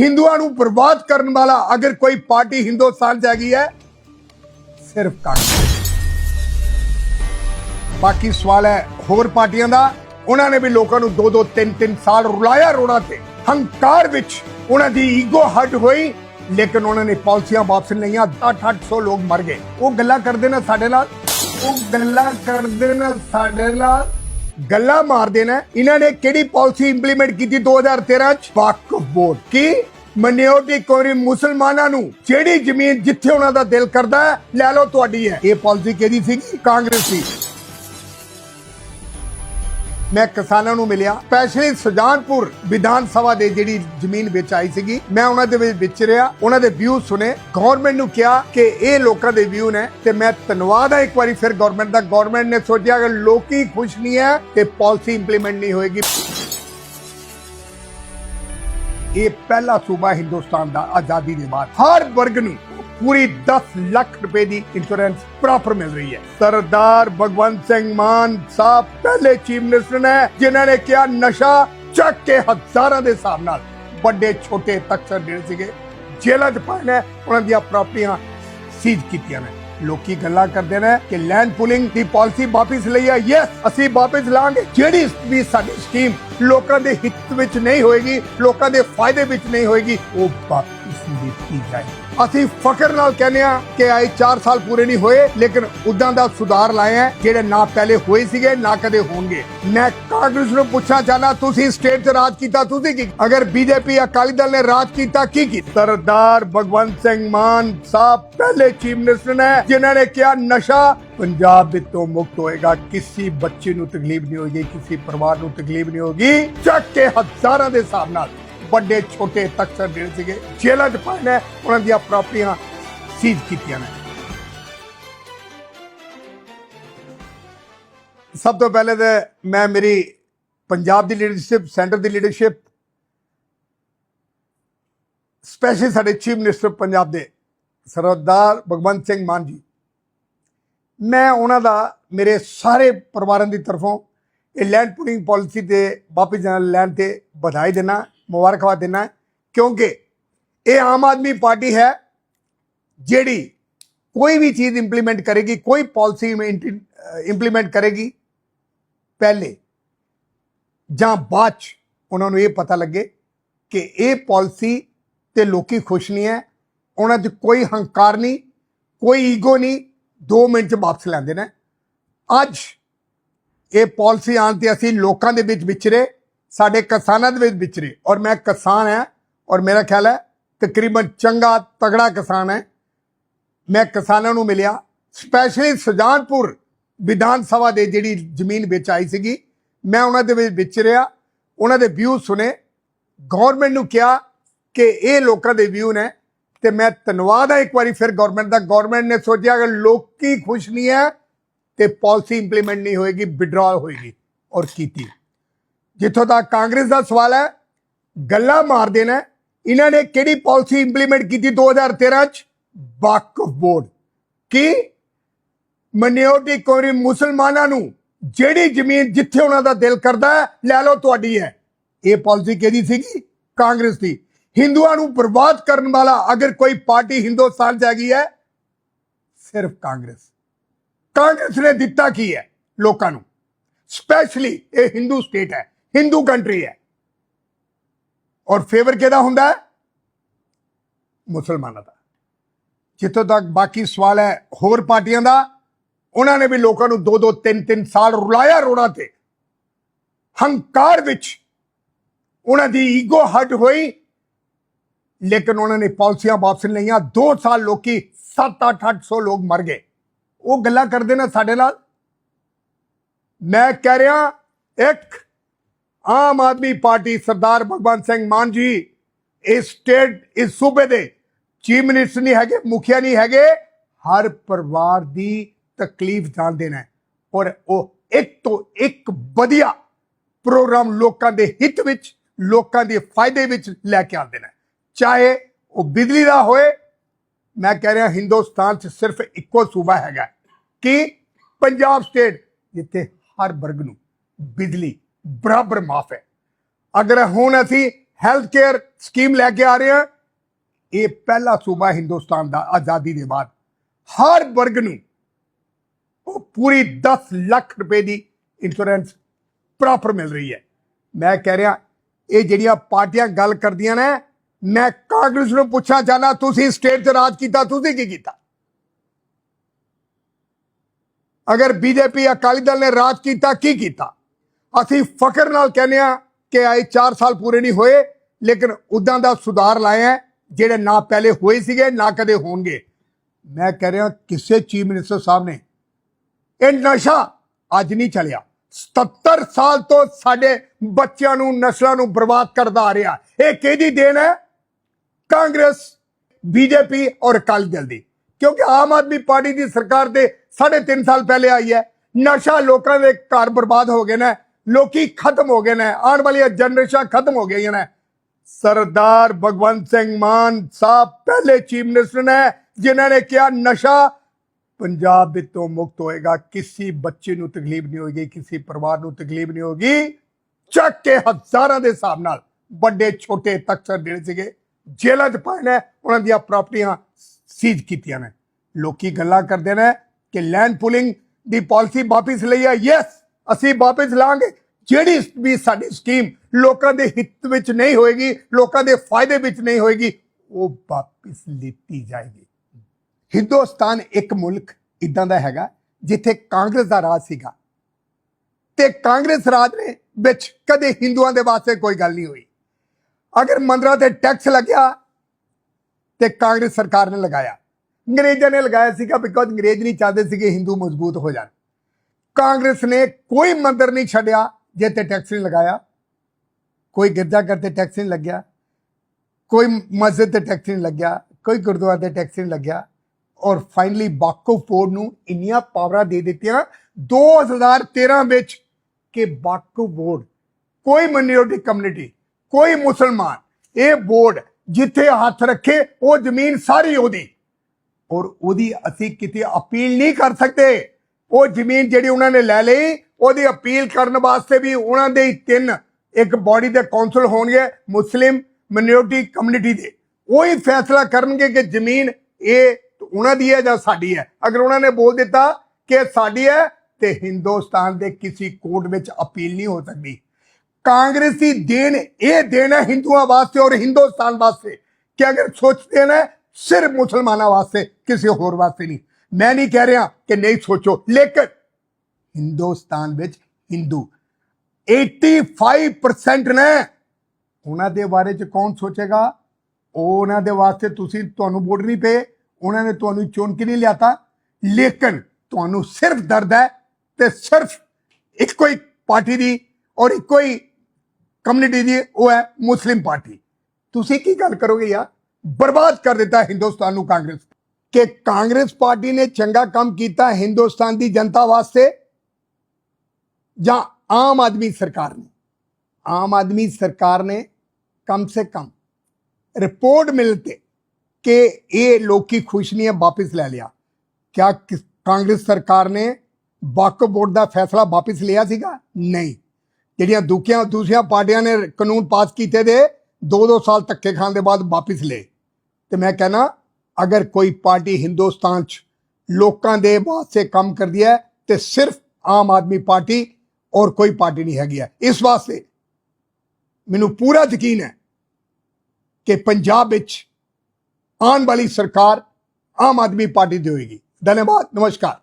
ਹਿੰਦੂਆਂ ਨੂੰ ਬਰਬਾਦ ਕਰਨ ਵਾਲਾ ਅਗਰ ਕੋਈ ਪਾਰਟੀ ਹਿੰਦੁਸਤਾਨ 'ਚ ਹੈਗੀ ਹੈ, ਸਿਰਫ ਕਾਂਗਰਸ ਬਾਕੀ ਸਵਾਲ ਹੈ ਹੋਰ ਪਾਰਟੀਆਂ ਦਾ। ਉਹਨਾਂ ਨੇ ਵੀ ਲੋਕਾਂ ਨੂੰ ਦੋ ਦੋ ਤਿੰਨ ਤਿੰਨ ਸਾਲ ਰੁਲਾਇਆ ਰੋਣਾ ਤੇ। ਹੰਕਾਰ ਵਿੱਚ ਉਹਨਾਂ ਦੀ ਈਗੋ ਹਟ ਹੋਈ, ਲੇਕਿਨ ਉਹਨਾਂ ਨੇ ਪਾਲਿਸੀਆਂ ਵਾਪਸ ਨਹੀਂ ਲਈਆਂ 8-800 ਲੋਕ ਮਰ ਗਏ। ਉਹ ਗੱਲਾਂ ਕਰਦੇ ਨੇ ਸਾਡੇ ਨਾਲ। ਉਹ ਗੱਲਾਂ ਕਰਦੇ ਨੇ ਸਾਡੇ ਨਾਲ। ਗੱਲਾਂ ਮਾਰਦੇ ਨੇ। ਇਹਨਾਂ ਨੇ ਕਿਹੜੀ ਪਾਲਿਸੀ ਇੰਪਲੀਮੈਂਟ ਕੀਤੀ 2013 ਚ? ਵਕਫ ਬੋਰਡ ਕੀ ਮਨਿਓਰਟੀ ਕੋਰੀ ਮੁਸਲਮਾਨਾਂ ਨੂੰ ਜਿਹੜੀ ਜ਼ਮੀਨ ਜਿੱਥੇ ਉਹਨਾਂ ਦਾ ਦਿਲ ਕਰਦਾ ਲੈ ਲਓ ਤੁਹਾਡੀ ਹੈ। ਇਹ ਪਾਲਿਸੀ ਕਿਹਦੀ ਸੀਗੀ? ਕਾਂਗਰਸ ਦੀ। ਮੈਂ ਕਿਸਾਨਾਂ ਨੂੰ ਮਿਲਿਆ ਸਪੈਸ਼ਲੀ ਸੁਜਾਨਪੁਰ ਵਿਧਾਨ ਸਭਾ ਦੇ ਜਿਹੜੀ ਜ਼ਮੀਨ ਵਿੱਚ ਆਈ ਸੀਗੀ, ਮੈਂ ਉਹਨਾਂ ਦੇ ਵਿੱਚ ਵਿਚਰਿਆ ਉਹਨਾਂ ਦੇ ਵਿਊ ਸੁਨੇ ਗਵਰਨਮੈਂਟ ਨੂੰ ਕਿਹਾ ਕਿ ਇਹ ਲੋਕਾਂ ਦੇ ਵਿਊ ਨੇ, ਤੇ ਮੈਂ ਧੰਨਵਾਦ ਆ ਇੱਕ ਵਾਰੀ ਫਿਰ ਗਵਰਨਮੈਂਟ ਦਾ ਗਵਰਨਮੈਂਟ ਨੇ ਸੋਚਿਆ ਕਿ ਲੋਕੀ ਖੁਸ਼ ਨਹੀਂ ਹੈ ਤੇ ਪਾਲਿਸੀ ਇੰਪਲੀਮੈਂਟ ਨਹੀਂ ਹੋਏਗੀ। ਇਹ ਪਹਿਲਾ ਸੂਬਾ ਹਿੰਦੁਸਤਾਨ ਦਾ ਆਜ਼ਾਦੀ ਦੇ ਬਾਅਦ, ਹਰ ਵਰਗ ਨੂੰ ਪੂਰੀ 10 ਲੱਖ ਰੁਪਏ ਦੀ ਇੰਸ਼ੋਰੈਂਸ ਪ੍ਰੋਪਰ ਮਿਲ ਰਹੀ ਹੈ। ਸਰਦਾਰ ਭਗਵੰਤ ਸਿੰਘ ਮਾਨ ਸਾਹਿਬ ਪਹਿਲੇ ਚੀਫ ਮਿਨਿਸਟਰ ਨੇ, ਜਿਨ੍ਹਾਂ ਨੇ ਕਿਹਾ ਨਸ਼ਾ ਚੱਕ ਕੇ ਹਜ਼ਾਰਾਂ ਦੇ ਹਿਸਾਬ ਨਾਲ ਵੱਡੇ ਛੋਟੇ ਤੱਕ ਜਿਹੜੇ ਸੀਗੇ, ਜੇਲ੍ਹਾਂ 'ਚ ਪਾਏ ਨੇ, ਉਹਨਾਂ ਦੀਆਂ ਪ੍ਰਾਪਰਟੀਆਂ ਸੀਜ਼ ਕੀਤੀਆਂ ਨੇ। ਲੋਕੀ ਗੱਲਾਂ ਕਰਦੇ ਨੇ ਕਿ ਲੈਂਡ ਪੁਲਿੰਗ ਦੀ ਪਾਲਿਸੀ ਵਾਪਸ ਲਈ ਹੈ। ਯੈਸ ਅਸੀਂ ਵਾਪਸ ਲਾਂਗੇ। ਜਿਹੜੀ ਵੀ ਸਾਡੀ ਸਕੀਮ ਲੋਕਾਂ ਦੇ ਹਿੱਤ ਵਿੱਚ ਨਹੀਂ ਹੋਏਗੀ, ਲੋਕਾਂ ਦੇ ਫਾਇਦੇ ਵਿੱਚ ਨਹੀਂ ਹੋਏਗੀ, ਉਹ ਵਾਪਸ ਦਿੱਤੀ ਜਾਏ। ਅਸੀਂ ਫਖਰ ਨਾਲ ਕਹਿੰਦੇ ਆ ਕਿ ਆਏ 4 ਸਾਲ ਪੂਰੇ ਨਹੀਂ ਹੋਏ ਲੇਕਿਨ ਉਦਾਂ ਦਾ ਸੁਧਾਰ ਲਾਏ ਆ ਜਿਹੜੇ ਨਾ ਪਹਿਲੇ ਹੋਏ ਸੀਗੇ ਨਾ ਕਦੇ ਹੋਣਗੇ। ਮੈਂ ਕਾਂਗਰਸ ਨੂੰ ਪੁੱਛਣਾ ਚਾਹਨਾ ਤੁਸੀਂ ਸਟੇਟ 'ਚ ਰਾਜ ਕੀਤਾ ਤੁਸੀਂ ਕੀ ਅਗਰ ਬੀਜੇਪੀ ਅਕਾਲੀ ਦਲ ਨੇ ਰਾਜ ਕੀਤਾ ਕੀ ਕੀਤਾ? ਸਰਦਾਰ ਭਗਵੰਤ ਸਿੰਘ ਮਾਨ ਸਾਹਿਬ ਪਹਿਲੇ ਚੀਫ ਮਿਨਿਸਟਰ ਨੇ ਜਿਨ੍ਹਾਂ ਨੇ ਕਿਹਾ ਨਸ਼ਾ ਪੰਜਾਬ ਵਿੱਚੋਂ ਮੁਕਤ ਹੋਏਗਾ। ਕਿਸੇ ਬੱਚੇ ਨੂੰ ਤਕਲੀਫ ਨਹੀਂ ਹੋਏਗੀ ਕਿਸੇ ਪਰਿਵਾਰ ਨੂੰ ਤਕਲੀਫ ਨਹੀਂ ਹੋਗੀ ਚੱਕ ਕੇ ਹਜ਼ਾਰਾਂ ਦੇ ਹਿਸਾਬ ਨਾਲ। ਵੱਡੇ, ਛੋਟੇ ਤੱਕ ਜਿਹੜੇ ਸੀਗੇ, ਜੇਲ੍ਹਾਂ 'ਚ ਪਾਏ ਨੇ, ਉਹਨਾਂ ਦੀਆਂ ਪ੍ਰਾਪਰਟੀਆਂ ਸੀਜ਼ ਕੀਤੀਆਂ ਨੇ। ਸਭ ਤੋਂ ਪਹਿਲੇ ਤੇ ਮੈਂ ਮੇਰੀ ਪੰਜਾਬ ਦੀ ਲੀਡਰਸ਼ਿਪ ਸੈਂਟਰ ਦੀ ਲੀਡਰਸ਼ਿਪ ਸਪੈਸ਼ਲੀ ਸਾਡੇ ਚੀਫ ਮਿਨਿਸਟਰ ਪੰਜਾਬ ਦੇ, ਸਰਦਾਰ ਭਗਵੰਤ ਸਿੰਘ ਮਾਨ ਜੀ। ਮੈਂ ਉਹਨਾਂ ਦਾ, ਮੇਰੇ ਸਾਰੇ ਪਰਿਵਾਰਾਂ ਦੀ ਤਰਫੋਂ ਇਹ ਲੈਂਡ ਪੁਲਿੰਗ ਪਾਲਿਸੀ ਤੇ ਵਾਪਸ ਜਾਣ ਲੈਣ ਤੇ ਵਧਾਈ ਦੇਣਾ ਮੁਬਾਰਕਬਾਦ ਦੇਣਾ ਕਿਉਂਕਿ ਇਹ ਆਮ ਆਦਮੀ ਪਾਰਟੀ ਹੈ ਜਿਹੜੀ ਕੋਈ ਵੀ ਚੀਜ਼ ਇੰਪਲੀਮੈਂਟ ਕਰੇਗੀ, ਕੋਈ ਪਾਲਿਸੀ ਇੰਪਲੀਮੈਂਟ ਕਰੇਗੀ, ਪਹਿਲੇ ਜਾਂ ਬਾਅਦ ਚ ਉਹਨਾਂ ਨੂੰ ਇਹ ਪਤਾ ਲੱਗੇ ਕਿ ਇਹ ਪਾਲਿਸੀ ਤੇ ਲੋਕੀ ਖੁਸ਼ ਨਹੀਂ ਹੈ, ਉਹਨਾਂ 'ਚ ਕੋਈ ਹੰਕਾਰ ਨਹੀਂ, ਕੋਈ ਈਗੋ ਨਹੀਂ 2 ਮਿੰਟ 'ਚ ਵਾਪਸ ਲੈਂਦੇ ਨੇ। ਅੱਜ ਇਹ ਪਾਲਿਸੀ ਆਉਣ ਤੇ ਅਸੀਂ ਲੋਕਾਂ ਦੇ ਵਿੱਚ ਵਿਚਰੇ ਸਾਡੇ ਕਿਸਾਨਾਂ ਦੇ ਵਿੱਚ ਵਿਚਰੇ ਔਰ ਮੈਂ ਕਿਸਾਨ ਹਾਂ, ਔਰ ਮੇਰਾ ਖਿਆਲ ਹੈ ਤਕਰੀਬਨ ਚੰਗਾ ਤਗੜਾ ਕਿਸਾਨ ਹੈ। ਮੈਂ ਕਿਸਾਨਾਂ ਨੂੰ ਮਿਲਿਆ ਸਪੈਸ਼ਲੀ ਸੁਜਾਨਪੁਰ ਵਿਧਾਨ ਸਭਾ ਦੇ ਜਿਹੜੀ ਜ਼ਮੀਨ ਵਿੱਚ ਆਈ ਸੀਗੀ, ਮੈਂ ਉਹਨਾਂ ਦੇ ਵਿੱਚ ਵਿਚਰਿਆ ਉਹਨਾਂ ਦੇ ਵਿਊ ਸੁਨੇ ਗਵਰਨਮੈਂਟ ਨੂੰ ਕਿਹਾ ਕਿ ਇਹ ਲੋਕਾਂ ਦੇ ਵਿਊ ਨੇ, ਤੇ ਮੈਂ ਧੰਨਵਾਦ ਹੈ ਇੱਕ ਵਾਰੀ ਫਿਰ ਗਵਰਨਮੈਂਟ ਦਾ। ਗਵਰਨਮੈਂਟ ਨੇ ਸੋਚਿਆ ਕਿ ਲੋਕੀ ਖੁਸ਼ ਨਹੀਂ ਹੈ, ਤੇ ਪਾਲਿਸੀ ਇੰਪਲੀਮੈਂਟ ਨਹੀਂ ਹੋਏਗੀ ਵਿਡਰਾਅ ਹੋਏਗੀ ਔਰ ਕੀਤੀ। ਜਿੱਥੋਂ ਤੱਕ ਕਾਂਗਰਸ ਦਾ ਸਵਾਲ ਹੈ, ਗੱਲਾਂ ਮਾਰਦੇ ਨੇ। ਇਹਨਾਂ ਨੇ ਕਿਹੜੀ ਪਾਲਿਸੀ ਇੰਪਲੀਮੈਂਟ ਕੀਤੀ 2013 ਚ? ਵਕਫ ਬੋਰਡ। ਕੀ? ਮਨਿਓਰਟੀ ਕੋਰੀ ਮੁਸਲਮਾਨਾਂ ਨੂੰ ਜਿਹੜੀ ਜ਼ਮੀਨ ਜਿੱਥੇ ਉਹਨਾਂ ਦਾ ਦਿਲ ਕਰਦਾ ਹੈ, ਲੈ ਲਓ ਤੁਹਾਡੀ ਹੈ। ਇਹ ਪਾਲਿਸੀ ਕਿਹਦੀ ਸੀਗੀ? ਕਾਂਗਰਸ ਦੀ। ਹਿੰਦੂਆਂ ਨੂੰ ਬਰਬਾਦ ਕਰਨ ਵਾਲਾ ਅਗਰ ਕੋਈ ਪਾਰਟੀ ਹਿੰਦੁਸਤਾਨ 'ਚ ਹੈਗੀ ਹੈ, ਸਿਰਫ ਕਾਂਗਰਸ। ਕਾਂਗਰਸ ਨੇ ਦਿੱਤਾ ਕੀ ਹੈ ਲੋਕਾਂ ਨੂੰ? ਸਪੈਸ਼ਲੀ ਇਹ ਹਿੰਦੂ ਸਟੇਟ ਹੈ। ਹਿੰਦੂ ਕੰਟਰੀ ਹੈ। ਔਰ ਫੇਵਰ ਕਿਹਦਾ ਹੁੰਦਾ ਹੈ? ਮੁਸਲਮਾਨਾਂ ਦਾ। ਜਿੱਥੋਂ ਤੱਕ ਬਾਕੀ ਸਵਾਲ ਹੈ ਹੋਰ ਪਾਰਟੀਆਂ ਦਾ, ਉਹਨਾਂ ਨੇ ਵੀ ਲੋਕਾਂ ਨੂੰ ਦੋ ਦੋ ਤਿੰਨ ਤਿੰਨ ਸਾਲ ਰੁਲਾਇਆ ਰੋਣਾ ਤੇ। ਹੰਕਾਰ ਵਿੱਚ ਉਹਨਾਂ ਦੀ ਈਗੋ ਹਟ ਹੋਈ, ਲੇਕਿਨ ਉਹਨਾਂ ਨੇ ਪਾਲਿਸੀਆਂ ਵਾਪਸ ਲਈਆਂ। 2 ਸਾਲ ਲੋਕੀ 7-8 800 ਲੋਕ ਮਰ ਗਏ। ਉਹ ਗੱਲਾਂ ਕਰਦੇ ਨੇ ਸਾਡੇ ਨਾਲ। ਮੈਂ ਕਹਿ ਰਿਹਾ, ਇੱਕ ਆਮ ਆਦਮੀ ਪਾਰਟੀ ਸਰਦਾਰ ਭਗਵੰਤ ਸਿੰਘ ਮਾਨ ਜੀ ਇਸ ਸਟੇਟ ਇਸ ਸੂਬੇ ਦੇ ਚੀਫ ਮਿਨਿਸਟਰ ਨਹੀਂ ਹੈਗੇ, ਮੁਖੀਆ ਨਹੀਂ ਹੈਗੇ, ਹਰ ਪਰਿਵਾਰ ਦੀ ਤਕਲੀਫ ਜਾਣਦੇ ਨੇ। ਔਰ ਉਹ ਇੱਕ ਤੋਂ ਇੱਕ ਵਧੀਆ ਪ੍ਰੋਗਰਾਮ ਲੋਕਾਂ ਦੇ ਹਿੱਤ ਵਿੱਚ, ਲੋਕਾਂ ਦੇ ਫਾਇਦੇ ਵਿੱਚ ਲੈ ਕੇ ਆਉਂਦੇ ਨੇ। ਚਾਹੇ ਉਹ ਬਿਜਲੀ ਦਾ ਹੋਏ, ਮੈਂ ਕਹਿ ਰਿਹਾ ਹਿੰਦੁਸਤਾਨ 'ਚ ਸਿਰਫ ਇੱਕੋ ਸੂਬਾ ਹੈਗਾ ਕਿ ਪੰਜਾਬ ਸਟੇਟ ਜਿੱਥੇ ਹਰ ਵਰਗ ਨੂੰ ਬਿਜਲੀ ਬਰਾਬਰ ਮਾਫ ਹੈ ਅਗਰ ਹੁਣ ਅਸੀਂ ਹੈਲਥ ਕੇਅਰ ਸਕੀਮ ਲੈ ਕੇ ਆ ਰਹੇ ਹਾਂ ਇਹ ਪਹਿਲਾ ਸੂਬਾ ਹਿੰਦੁਸਤਾਨ ਦਾ ਆਜ਼ਾਦੀ ਦੇ ਬਾਅਦ ਹਰ ਵਰਗ ਨੂੰ ਉਹ ਪੂਰੀ 10 ਲੱਖ ਰੁਪਏ ਦੀ ਇੰਸ਼ੋਰੈਂਸ ਪ੍ਰੋਪਰ ਮਿਲ ਰਹੀ ਹੈ ਮੈਂ ਕਹਿ ਰਿਹਾ ਇਹ ਜਿਹੜੀਆਂ ਪਾਰਟੀਆਂ ਗੱਲ ਕਰਦੀਆਂ ਨੇ ਮੈਂ ਕਾਂਗਰਸ ਨੂੰ ਪੁੱਛਣਾ ਚਾਹਨਾ ਤੁਸੀਂ ਸਟੇਟ 'ਚ ਰਾਜ ਕੀਤਾ ਤੁਸੀਂ ਕੀ ਕੀਤਾ ਅਗਰ ਬੀਜੇਪੀ ਅਕਾਲੀ ਦਲ ਨੇ ਰਾਜ ਕੀਤਾ ਕੀ ਕੀਤਾ ਅਸੀਂ ਫਖਰ ਨਾਲ ਕਹਿੰਦੇ ਆ ਕਿ ਆਏ 4 ਸਾਲ ਪੂਰੇ ਨਹੀਂ ਹੋਏ, ਲੇਕਿਨ ਉਦਾਂ ਦਾ ਸੁਧਾਰ ਲਾਇਆ ਜਿਹੜੇ ਨਾ ਪਹਿਲੇ ਹੋਏ ਸੀਗੇ, ਨਾ ਕਦੇ ਹੋਣਗੇ। ਮੈਂ ਕਹਿ ਰਿਹਾ, ਕਿਸੇ ਚੀਫ ਮਿਨਿਸਟਰ ਸਾਹਿਬ ਨੇ ਇਹ ਨਸ਼ਾ ਅੱਜ ਨਹੀਂ ਚੱਲਿਆ। 77 ਸਾਲ ਤੋਂ ਸਾਡੇ ਬੱਚਿਆਂ ਨੂੰ, ਨਸਲਾਂ ਨੂੰ ਬਰਬਾਦ ਕਰਦਾ ਆ ਰਿਹਾ। ਇਹ ਕਿਹਦੀ ਦੇਣ ਹੈ? ਕਾਂਗਰਸ, ਬੀਜੇਪੀ ਔਰ ਅਕਾਲੀ ਦਲ ਦੀ। ਕਿਉਂਕਿ ਆਮ ਆਦਮੀ ਪਾਰਟੀ ਦੀ ਸਰਕਾਰ ਦੇ 3.5 ਸਾਲ ਪਹਿਲੇ ਆਈ ਹੈ। ਨਸ਼ਾ ਲੋਕਾਂ ਦੇ ਘਰ ਬਰਬਾਦ ਹੋ ਗਏ ਨੇ। ਲੋਕੀ ਖਤਮ ਹੋ ਗਏ ਨੇ, ਆਉਣ ਵਾਲੀਆਂ ਜਨਰੇਸ਼ਨ ਖਤਮ ਹੋ ਗਈਆਂ ਨੇ। ਸਰਦਾਰ ਭਗਵੰਤ ਸਿੰਘ ਮਾਨ ਸਾਹਿਬ ਪਹਿਲੇ ਚੀਫ ਮਿਨਿਸਟਰ ਨੇ, ਜਿਨ੍ਹਾਂ ਨੇ ਕਿਹਾ, ਨਸ਼ਾ ਪੰਜਾਬ ਵਿੱਚੋਂ ਮੁਕਤ ਹੋਏਗਾ, ਕਿਸੇ ਬੱਚੇ ਨੂੰ ਤਕਲੀਫ ਨਹੀਂ ਹੋਏਗੀ, ਕਿਸੇ ਪਰਿਵਾਰ ਨੂੰ ਤਕਲੀਫ ਨਹੀਂ ਹੋਗੀ ਚੱਕ ਕੇ ਹਜ਼ਾਰਾਂ ਦੇ ਹਿਸਾਬ ਨਾਲ ਵੱਡੇ, ਛੋਟੇ ਤਖਤਰ ਜਿਹੜੇ ਸੀਗੇ, ਜੇਲ੍ਹਾਂ 'ਚ ਪਾਏ ਨੇ, ਉਹਨਾਂ ਦੀਆਂ ਪ੍ਰਾਪਰਟੀਆਂ ਸੀਜ਼ ਕੀਤੀਆਂ ਨੇ। ਲੋਕੀ ਗੱਲਾਂ ਕਰਦੇ ਨੇ ਕਿ ਲੈਂਡ ਪੁਲਿੰਗ ਦੀ ਪਾਲਿਸੀ ਵਾਪਸ ਲਈ ਆ ਯੈਸ ਅਸੀਂ ਵਾਪਸ ਲਾਂਗੇ। ਜਿਹੜੀ ਵੀ ਸਾਡੀ ਸਕੀਮ ਲੋਕਾਂ ਦੇ ਹਿੱਤ ਵਿੱਚ ਨਹੀਂ ਹੋਏਗੀ, ਲੋਕਾਂ ਦੇ ਫਾਇਦੇ ਵਿੱਚ ਨਹੀਂ ਹੋਏਗੀ, ਉਹ ਵਾਪਸ ਲਿੱਤੀ ਜਾਏਗੀ। ਹਿੰਦੁਸਤਾਨ ਇੱਕ ਮੁਲਕ ਇਦਾਂ ਦਾ ਹੈਗਾ, ਜਿੱਥੇ ਕਾਂਗਰਸ ਦਾ ਰਾਜ ਸੀਗਾ। ਤੇ ਕਾਂਗਰਸ ਰਾਜ ਨੇ ਵਿੱਚ ਕਦੇ ਹਿੰਦੂਆਂ ਦੇ ਵਾਸਤੇ ਕੋਈ ਗੱਲ ਨਹੀਂ ਹੋਈ। ਅਗਰ ਮੰਦਰਾਂ ਤੇ ਟੈਕਸ ਲੱਗਿਆ, ਤੇ ਕਾਂਗਰਸ ਸਰਕਾਰ ਨੇ ਲਗਾਇਆ। ਅੰਗਰੇਜ਼ਾਂ ਨੇ ਲਗਾਇਆ ਸੀਗਾ ਬਿਕੋਜ਼ ਅੰਗਰੇਜ਼ ਨਹੀਂ ਚਾਹਦੇ ਸੀਗੇ ਹਿੰਦੂ ਮਜ਼ਬੂਤ ਹੋ ਜਾਣ। ਕਾਂਗਰਸ ਨੇ ਕੋਈ ਮੰਦਰ ਨਹੀਂ ਛੱਡਿਆ ਜੇ ਤੇ ਟੈਕਸ ਨਹੀਂ ਲਗਾਇਆ। ਕੋਈ ਗਿਰਜਾਘਰ ਤੇ ਟੈਕਸ ਨਹੀਂ ਲੱਗਿਆ। ਕੋਈ ਮਸਜਿਦ ਤੇ ਟੈਕਸ ਨਹੀਂ ਲੱਗਿਆ। ਕੋਈ ਗੁਰਦੁਆਰੇ ਤੇ ਟੈਕਸ ਨਹੀਂ ਲੱਗਿਆ। ਔਰ ਫਾਈਨਲੀ ਬਾਕੋ ਬੋਰਡ ਨੂੰ ਇੰਨੀਆਂ ਪਾਵਰਾਂ ਦੇ ਦਿੱਤੀਆਂ। 2013 ਵਿੱਚ ਕਿ ਬਾਕੋ ਬੋਰਡ, ਕੋਈ ਮਿਨੋਰਿਟੀ ਕਮਿਊਨਿਟੀ ਕੋਈ ਮੁਸਲਮਾਨ, ਇਹ ਬੋਰਡ ਜਿੱਥੇ ਹੱਥ ਰੱਖੇ, ਉਹ ਜ਼ਮੀਨ ਸਾਰੀ ਉਹਦੀ। ਔਰ ਉਹਦੀ ਅਸੀਂ ਕਿਤੇ ਅਪੀਲ ਨਹੀਂ ਕਰ ਸਕਦੇ। ਉਹ ਜ਼ਮੀਨ ਜਿਹੜੀ ਉਹਨਾਂ ਨੇ ਲੈ ਲਈ, ਉਹਦੀ ਅਪੀਲ ਕਰਨ ਵਾਸਤੇ ਵੀ ਉਹਨਾਂ ਦੇ ਹੀ ਤਿੰਨ, ਇੱਕ ਬਾਡੀ ਦੇ ਕੌਂਸਲ ਹੋਣਗੇ, ਮੁਸਲਿਮ ਮਿਨੋਰਿਟੀ ਕਮਿਊਨਿਟੀ ਦੇ। ਉਹ ਹੀ ਫੈਸਲਾ ਕਰਨਗੇ ਕਿ ਜ਼ਮੀਨ ਇਹ ਉਹਨਾਂ ਦੀ ਹੈ ਜਾਂ ਸਾਡੀ ਹੈ। ਅਗਰ ਉਹਨਾਂ ਨੇ ਬੋਲ ਦਿੱਤਾ ਕਿ ਸਾਡੀ ਹੈ, ਤੇ ਹਿੰਦੁਸਤਾਨ ਦੇ ਕਿਸੇ ਕੋਰਟ ਵਿੱਚ ਅਪੀਲ ਨਹੀਂ ਹੋ ਸਕਦੀ। ਕਾਂਗਰਸੀ ਦੇਣ, ਇਹ ਦੇਣ ਹੈ ਹਿੰਦੂਆਂ ਵਾਸਤੇ ਔਰ ਹਿੰਦੁਸਤਾਨ ਵਾਸਤੇ। ਕਿ ਅਗਰ ਸੋਚਦੇ ਨੇ, ਸਿਰਫ ਮੁਸਲਮਾਨਾਂ ਵਾਸਤੇ, ਕਿਸੇ ਹੋਰ ਵਾਸਤੇ ਨਹੀਂ। ਮੈਂ ਨਹੀਂ ਕਹਿ ਰਿਹਾ ਕਿ ਨਹੀਂ ਸੋਚੋ, ਲੇਕਿਨ ਹਿੰਦੁਸਤਾਨ ਵਿੱਚ ਹਿੰਦੂ 85% ਨੇ। ਉਹਨਾਂ ਦੇ ਬਾਰੇ ਚ ਕੌਣ ਸੋਚੇਗਾ? ਉਹਨਾਂ ਦੇ ਵਾਸਤੇ ਤੁਸੀਂ ਤੁਹਾਨੂੰ ਵੋਟ ਨਹੀਂ ਪਏ, ਉਹਨਾਂ ਨੇ ਤੁਹਾਨੂੰ ਚੁਣ ਕੇ ਨਹੀਂ ਲਿਆਤਾ। ਲੇਕਿਨ ਤੁਹਾਨੂੰ ਸਿਰਫ ਦਰਦ ਹੈ ਤੇ ਸਿਰਫ ਇੱਕੋ ਹੀ ਪਾਰਟੀ ਦੀ ਔਰ ਇੱਕੋ ਹੀ ਕਮਿਊਨਿਟੀ ਦੀ ਉਹ ਹੈ ਮੁਸਲਿਮ ਪਾਰਟੀ। ਤੁਸੀਂ ਕੀ ਗੱਲ ਕਰੋਗੇ ਯਾਰ? ਬਰਬਾਦ ਕਰ ਦਿੱਤਾ ਹਿੰਦੁਸਤਾਨ ਨੂੰ ਕਾਂਗਰਸ। ਕਿ ਕਾਂਗਰਸ ਪਾਰਟੀ ਨੇ ਚੰਗਾ ਕੰਮ ਕੀਤਾ ਹਿੰਦੁਸਤਾਨ ਦੀ ਜਨਤਾ ਵਾਸਤੇ ਜਾਂ ਆਮ ਆਦਮੀ ਸਰਕਾਰ ਨੇ? ਆਮ ਆਦਮੀ ਸਰਕਾਰ ਨੇ ਕਮ ਸੇ ਕਮ ਰਿਪੋਰਟ ਮਿਲਤੇ ਕਿ ਇਹ ਲੋਕੀ ਖੁਸ਼ ਨਹੀਂ ਹੈ, ਵਾਪਸ ਲੈ ਲਿਆ। ਕਿਆ ਕਿਸ- ਕਾਂਗਰਸ ਸਰਕਾਰ ਨੇ ਵਕਫ ਬੋਰਡ ਦਾ ਫੈਸਲਾ ਵਾਪਸ ਲਿਆ ਸੀਗਾ? ਨਹੀਂ। ਜਿਹੜੀਆਂ ਦੂਕੀਆਂ ਦੂਸਰੀਆਂ ਪਾਰਟੀਆਂ ਨੇ ਕਾਨੂੰਨ ਪਾਸ ਕੀਤੇ ਦੇ 2-2 ਸਾਲ ਧੱਕੇ ਖਾਣ ਦੇ ਬਾਅਦ ਵਾਪਸ ਲਏ। ਤੇ ਮੈਂ ਕਹਿਣਾ ਅਗਰ ਕੋਈ ਪਾਰਟੀ ਹਿੰਦੁਸਤਾਨ 'ਚ ਲੋਕਾਂ ਦੇ ਵਾਸਤੇ ਕੰਮ ਕਰਦੀ ਹੈ, ਤੇ ਸਿਰਫ ਆਮ ਆਦਮੀ ਪਾਰਟੀ ਔਰ ਕੋਈ ਪਾਰਟੀ ਨਹੀਂ ਹੈਗੀ ਹੈ। ਇਸ ਵਾਸਤੇ ਮੈਨੂੰ ਪੂਰਾ ਯਕੀਨ ਹੈ ਕਿ ਪੰਜਾਬ ਵਿੱਚ ਆਉਣ ਵਾਲੀ ਸਰਕਾਰ ਆਮ ਆਦਮੀ ਪਾਰਟੀ ਦੀ ਹੋਏਗੀ। ਧੰਨਵਾਦ, ਨਮਸਕਾਰ।